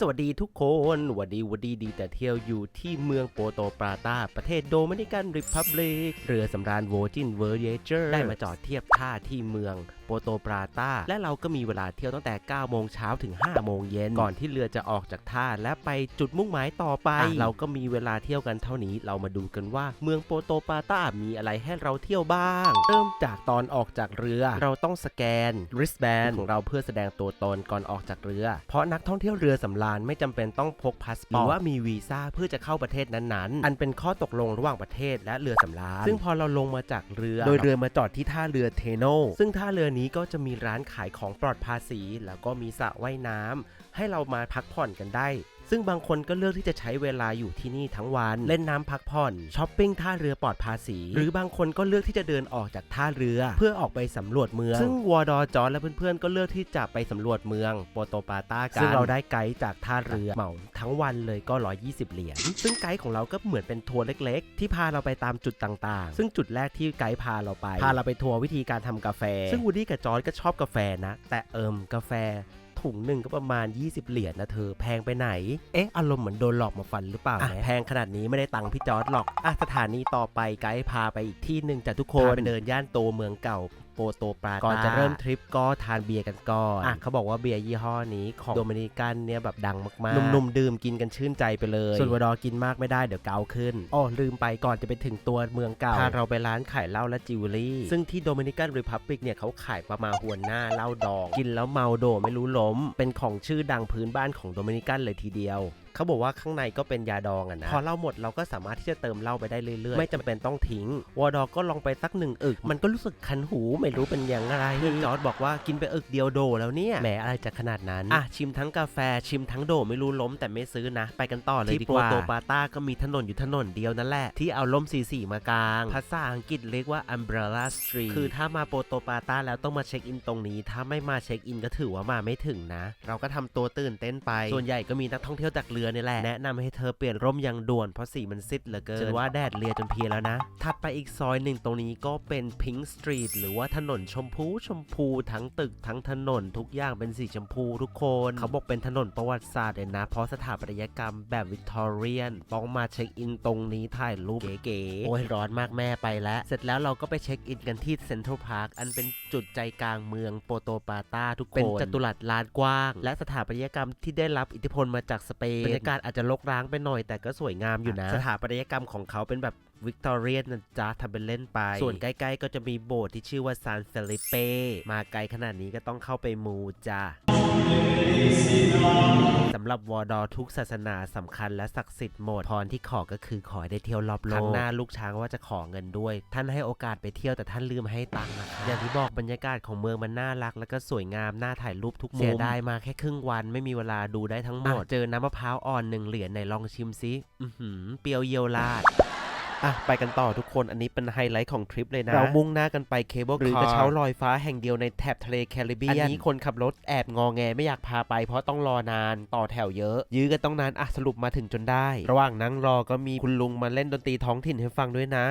สวัสดีทุกคนวัดดีวัดดีดีแต่เที่ยวอยู่ที่เมืองโปโตปราตา ประเทศโดมินิกันริพับลิก เรือสำราญโวจินเวอร์เยเจอร์ได้มาจอดเทียบท่าที่เมืองโปโตปราตา และเราก็มีเวลาเที่ยวตั้งแต่ 9 โมงเช้าถึง 5 โมงเย็น ก่อนที่เรือจะออกจากท่าและไปจุดมุ่งหมายต่อไป เราก็มีเวลาเที่ยวกันเท่านี้ เรามาดูกันว่าเมืองโปโตปราตา มีอะไรให้เราเที่ยวบ้าง เริ่มจากตอนออกจากเรือ เราต้องสแกน wristband ของเราเพื่อแสดงตัวตนก่อนออกจากเรือ เพราะนักท่องเที่ยวเรือสำราญไม่จำเป็นต้องพกพาสปอร์ตหรือว่ามีวีซ่าเพื่อจะเข้าประเทศนั้นๆ อันเป็นข้อตกลงระหว่างประเทศและเรือสำราญซึ่งพอเราลงมาจากเรือ โดยเรือมาจอดที่ท่าเรือเทโนซึ่งท่าเรือนี้ก็จะมีร้านขายของปลอดภาษี แล้วก็มีสระว่ายน้ำให้เรามาพักผ่อนกันได้ ซึ่งบางคนก็เลือกที่จะใช้เวลาอยู่ที่นี่ทั้งวัน เล่นน้ำพักผ่อนช้อปปิ้งท่าเรือปลอดภาษี หรือบางคนก็เลือกที่จะเดินออกจากท่าเรือ เพื่อออกไปสำรวจเมือง ซึ่งวอดอจอร์และเพื่อนๆก็เลือกที่จะไปสำรวจเมืองโปโตปาตากันซึ่งเราได้ไกด์จากท่าเรือเหมาทั้งวันเลยก็ 120 เหรียญซึ่งไกด์ของเราก็เหมือนเป็นทัวร์เล็ก ๆ ที่พาเราไปตามจุดต่างๆ ซึ่งจุดแรกที่ไกด์พาเราไปพาเราไปทัวร์วิธีการทำกาแฟ ซึ่งวูดดี้กับจอร์ดก็ชอบกาแฟนะ แต่เอิมกาแฟ ถุงหนึ่งก็ประมาณ 20 เหรียญนะเธอแพงไปไหน เอ๊ะ อารมณ์เหมือนโดนหลอกมาฟันหรือเปล่านะแพงขนาดนี้ไม่ได้ตังค์พี่จอร์ดหรอกอะสถานีต่อไปไกด์พาไปอีกที่หนึ่งจากทุกคนพาไปเดินย่านโตเมืองเก่า โปโตปราตาก่อนจะเริ่มทริปก็ทานเบียร์กันก่อนอะเขาบอกว่าเบียร์ยี่ห้อนี้ของโดมินิกันเนี่ยแบบดังมากๆหนุ่มๆดื่มกินกันชื่นใจไปเลย ส่วนวดอกินมากไม่ได้เดี๋ยวเกาขึ้นอ๋อลืมไปก่อนจะไปถึงตัวเมืองเก่าพาเราไปร้านขายเหล้าและจิวเวลรี่ซึ่งที่โดมินิกันรีพับลิกเนี่ยเขาขายประมาหวนหน้าเหล้าดอง กินแล้วเมาโดไม่รู้ล้ม เป็นของชื่อดังพื้นบ้านของโดมินิกันเลยทีเดียว เขาบอกว่าข้างในก็เป็นยาดองอะนะพอเหล้าหมดเราก็สามารถที่จะเติมเหล้าไปได้เรื่อยๆ ไม่จำเป็นต้องทิ้งวอดอก็ลองไปสักหนึ่งอึก มันก็รู้สึกคันหูไม่รู้เป็นอย่างไรจอร์ดบอกว่ากินไปอึกเดียวโดแล้วเนี่ยแหมอะไรจะขนาดนั้นอะชิมทั้งกาแฟชิมทั้งโดไม่รู้ล้มแต่ไม่ซื้อนะ ไปกันต่อเลยดีกว่าที่โปโตปาตาก็มีถนนอยู่ถนนเดียวนั่นแหละที่เอาล่มสีสีมากลาง ภาษาอังกฤษเรียกว่า umbrella street คือถ้ามาโปโตปาตาแล้วต้องมาเช็คอินตรงนี้ ถ้าไม่มาเช็คอินก็ถือว่ามาไม่ถึงนะ เราก็ทำตัวตื่นเต้นไปส่วนใหญ่ก็มีนักท่องเที่ยวจากเรือนี่แหละแนะนำให้เธอเปลี่ยนร่มอย่างด่วนเพราะสีมันซิดเหลือเกินฉันว่าแดดเลียจนเพลียแล้วนะ ถัดไปอีกซอยหนึ่งตรงนี้ก็เป็น Pink Street หรือว่าถนนชมพูชมพูทั้งตึกทั้งถนนทุกอย่างเป็นสีชมพูทุกคน เขาบอกเป็นถนนประวัติศาสตร์เลยนะ เพราะสถาปัตยกรรมแบบวิกตอเรียนต้องมาเช็คอินตรงนี้ถ่ายรูปเก๋ๆโอ้ยร้อนมากแม่ไปแล้ว เสร็จแล้วเราก็ไปเช็คอินกันที่เซ็นทรัลพาร์คอันเป็นจุดใจกลางเมืองโปโตปาตาทุกคนเป็นจัตุรัสลานกว้าง และสถาปัตยกรรมที่ได้รับอิทธิพลมาจากสเปนบรยากาศอาจจะรกร้างไปหน่อย แต่ก็สวยงามอยู่นะ สถาปัตยกรรมของเขาเป็นแบบ วิกตอเรียนนะจ๊ะทำเป็นเล่นไป ส่วนใกล้ๆก็จะมีโบสถ์ที่ชื่อว่าซานเฟลิเปมาไกลขนาดนี้ก็ต้องเข้าไปมูจ้าสำหรับวอดอทุกศาสนาสำคัญและศักดิ์สิทธิ์หมด พรที่ขอก็คือขอให้ได้เที่ยวรอบโลกครั้งหน้าลูกช้างว่าจะขอเงินด้วย ท่านให้โอกาสไปเที่ยวแต่ท่านลืมให้ตังค์นะคะอย่างที่บอกบรรยากาศของเมืองมันน่ารัก แล้วก็สวยงามน่าถ่ายรูปทุกมุมเสียดายมาแค่ครึ่งวันไม่มีเวลาดูได้ทั้งหมด เจอน้ำมะพร้าวอ่อนหนึ่งเหรียญไหนลองชิมซิอือหือเปรี้ยวเยียวลาด อะไปกันต่อทุกคนอันนี้เป็นไฮไลท์ของทริปเลยนะ เรามุ่งหน้ากันไปเคเบิลหรือกระเช้าลอยฟ้าแห่งเดียวในแถบทะเลแคริบเบียน อันนี้คนขับรถแอบงอแงไม่อยากพาไป เพราะต้องรอนานต่อแถวเยอะ ยื้อกันต้องนานอะสรุปมาถึงจนได้ ระหว่างนั่งรอก็มีคุณลุงมาเล่นดนตรีท้องถิ่นให้ฟังด้วยนะ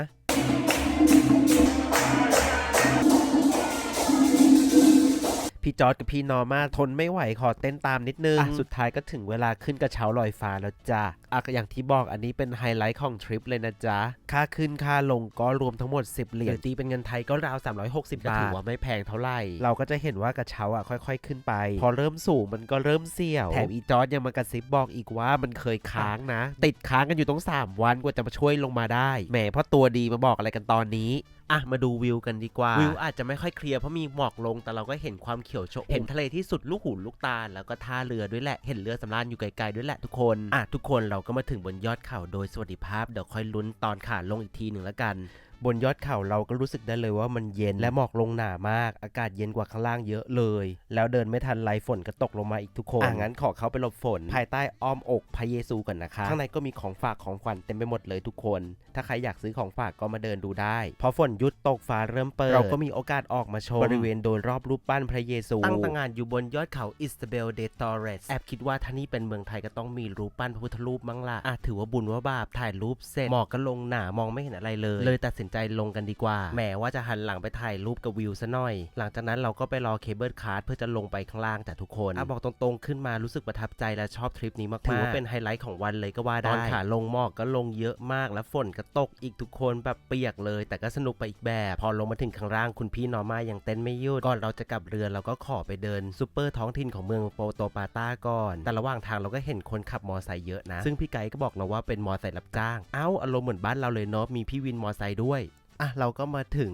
พี่จอร์ดกับพี่นอร์มาทนไม่ไหวขอเต้นตามนิดนึงอะสุดท้ายก็ถึงเวลาขึ้นกระเช้าลอยฟ้าแล้วจ้ะอะอย่างที่บอกอันนี้เป็นไฮไลท์ของทริปเลยนะจ๊ะ ค่าขึ้นค่าลงก็รวมทั้งหมด 10 เหรียญตีเป็นเงินไทยก็ราว 360 บาทถือว่าไม่แพงเท่าไหร่ เราก็จะเห็นว่ากระเช้าอะค่อย ๆ ขึ้นไป พอเริ่มสูงมันก็เริ่มเสี่ยว แถมอีจอร์ดยังมากระซิบบอกอีกว่ามันเคยค้างนะ ติดค้างกันอยู่ต้อง 3 วันกว่าจะมาช่วยลงมาได้แหมเพราะตัวดีมาบอกอะไรกันตอนนี้อะมาดูวิวกันดีกว่า วิวอาจจะไม่ค่อยเคลียร์เพราะมีหมอกลงแต่เราก็เห็นความเขียวโชะเห็นทะเลที่สุดลูกหูลูกตาแล้วก็ท่าเรือด้วยแหละเห็นเรือสำราญอยู่ไกลๆด้วยแหละทุกคนอะทุกคนเราก็มาถึงบนยอดเขาโดยสวัสดิภาพเดี๋ยวค่อยลุ้นตอนขาลงอีกทีหนึ่งแล้วกัน บนยอดเขาเราก็รู้สึกได้เลยว่ามันเย็นและหมอกลงหนามาก อากาศเย็นกว่าข้างล่างเยอะเลย แล้วเดินไม่ทันไรฝนก็ตกลงมาอีกทุกคนอะงั้นขอเขาไปหลบฝน ภายใต้อ้อมอกพระเยซูก่อนนะคะ ข้างในก็มีของฝากของขวัญเต็มไปหมดเลยทุกคน ถ้าใครอยากซื้อของฝากก็มาเดินดูได้ พอฝนหยุดตกฟ้าเริ่มเปิดเราก็มีโอกาสออกมาชมบริเวณโดยรอบรูปปั้นพระเยซู ตั้งตางานอยู่บนยอดเขาอิสตาเบลเดตอเรสแอบคิดว่าถ้านี่เป็นเมืองไทยก็ต้องมีรูปปั้นพระพุทธรูปมั้งล่ะอะถือว่าบุญว่าบาปถ่ายรูปเสร็จหมอกก็ลงหนามองไม่เห็นอะไรเลย เลยตัดสินใจใจลงกันดีกว่า แหมว่าจะหันหลังไปถ่ายรูปกับวิวซะหน่อย หลังจากนั้นเราก็ไปรอเคเบิลคาร์ดเพื่อจะลงไปข้างล่างแต่ทุกคนอะบอกตรงๆขึ้นมารู้สึกประทับใจและชอบทริปนี้มากๆถือว่าเป็นไฮไลท์ของวันเลยก็ว่าได้ตอนขาลงหมอกก็ลงเยอะมากและฝนก็ตกอีกทุกคนแบบเปียกเลย แต่ก็สนุกไปอีกแบบ พอลงมาถึงข้างล่างคุณพี่นอร์มายังเต้นไม่หยุดก่อนเราจะกลับเรือเราก็ขอไปเดินซูเปอร์ท้องถิ่นของเมืองโปโตปาตาก่อน แต่ระหว่างทางเราก็เห็นคนขับมอไซค์เยอะนะ ซึ่งพี่ไกด์ก็บอกเราว่าเป็นมอไซค์รับจ้าง เอ้าอารมณ์เหมือนบ้านเราเลยเนาะมีพี่วินมอไซค์ด้วย อะเราก็มาถึง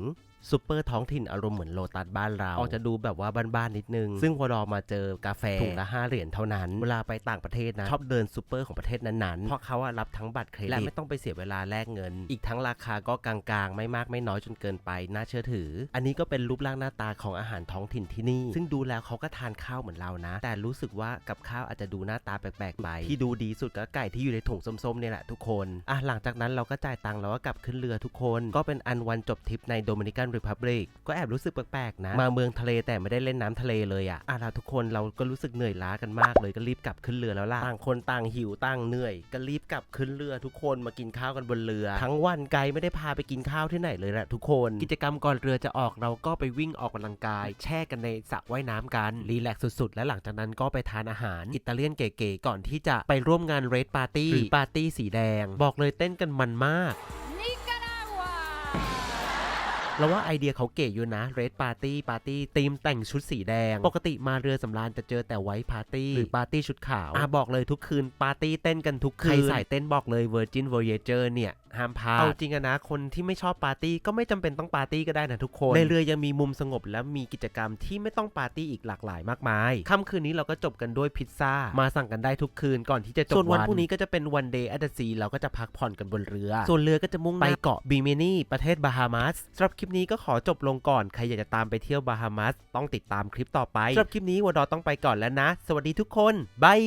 ซูเปอร์ท้องถิ่นอารมณ์เหมือนโลตัสบ้านเราออกจะดูแบบว่าบ้านๆนิดนึง ซึ่งพอเรามาเจอกาแฟถุงละ5เหรียญเท่านั้น เวลาไปต่างประเทศนะ ชอบเดินซูเปอร์ของประเทศนั้นๆ เพราะเขาอะรับทั้งบัตรเครดิตและไม่ต้องไปเสียเวลาแลกเงิน อีกทั้งราคาก็กลางๆ ไม่มากไม่น้อยจนเกินไปน่าเชื่อถือ อันนี้ก็เป็นรูปร่างหน้าตาของอาหารท้องถิ่นที่นี่ ซึ่งดูแล้วเขาก็ทานข้าวเหมือนเรานะ แต่รู้สึกว่ากับข้าวอาจจะดูหน้าตาแปลกๆไปที่ดูดีสุดก็ไก่ที่อยู่ในถุงส้มๆเนี่ยแหละทุกคนอะหลังจากนั้นเราก็จ่ายตังค์แล้วก็กลับขึ้นเรือทุกคน ก็เป็นอันวันจบทริปในโดมินิกันรีพับลิกก็แอบรู้สึกแปลกๆนะ มาเมืองทะเลแต่ไม่ได้เล่นน้ำทะเลเลยอะอะเราทุกคนเราก็รู้สึกเหนื่อยล้ากันมากเลยก็รีบกลับขึ้นเรือแล้วล่ะต่างคนต่างหิวต่างเหนื่อย ก็รีบกลับขึ้นเรือทุกคนมากินข้าวกันบนเรือ ทั้งวันไกลไม่ได้พาไปกินข้าวที่ไหนเลยแหละทุกคนกิจกรรมก่อนเรือจะออกเราก็ไปวิ่งออกกำลังกาย แช่กันในสระว่ายน้ำกันรีแลกซ์สุดๆ และหลังจากนั้นก็ไปทานอาหารอิตาเลียนเก๋ๆก่อนที่จะไปร่วมงานเรดปาร์ตี้หรือปาร์ตี้สีแดง บอกเลยเต้นกันมันมาก เราว่าไอเดียเขาเก๋อยู่นะ Red Party ปาร์ตี้ธีมแต่งชุดสีแดง ปกติมาเรือสำราญจะเจอแต่ไวท์ปาร์ตี้หรือปาร์ตี้ชุดขาวอะบอกเลยทุกคืนปาร์ตี้เต้นกันทุกคืนใครสายเต้นบอกเลย Virgin Voyager เนี่ย ห้ามพลาดเอาจริงอะนะคนที่ไม่ชอบปาร์ตี้ก็ไม่จำเป็นต้องปาร์ตี้ก็ได้นะทุกคน ในเรือยังมีมุมสงบและมีกิจกรรมที่ไม่ต้องปาร์ตี้อีกหลากหลายมากมายค่ำคืนนี้เราก็จบกันด้วยพิซซ่า มาสั่งกันได้ทุกคืนก่อนที่จะจบวันส่วนวันพรุ่งนี้ก็จะเป็นวันเดย์อัตซีเราก็จะพักผ่อนกันบนเรือ ส่วนเรือก็จะมุ่งหน้าไปเกาะบีเมนีประเทศบาฮามัสสำหรับคลิปนี้ก็ขอจบลงก่อนใครอยากจะตามไปเที่ยวบาฮามัสต้องติดตามคลิปต่อไปสำหรับคลิปนี้วอดอต้องไปก่อนแล้วนะ สวัสดีทุกคนบาย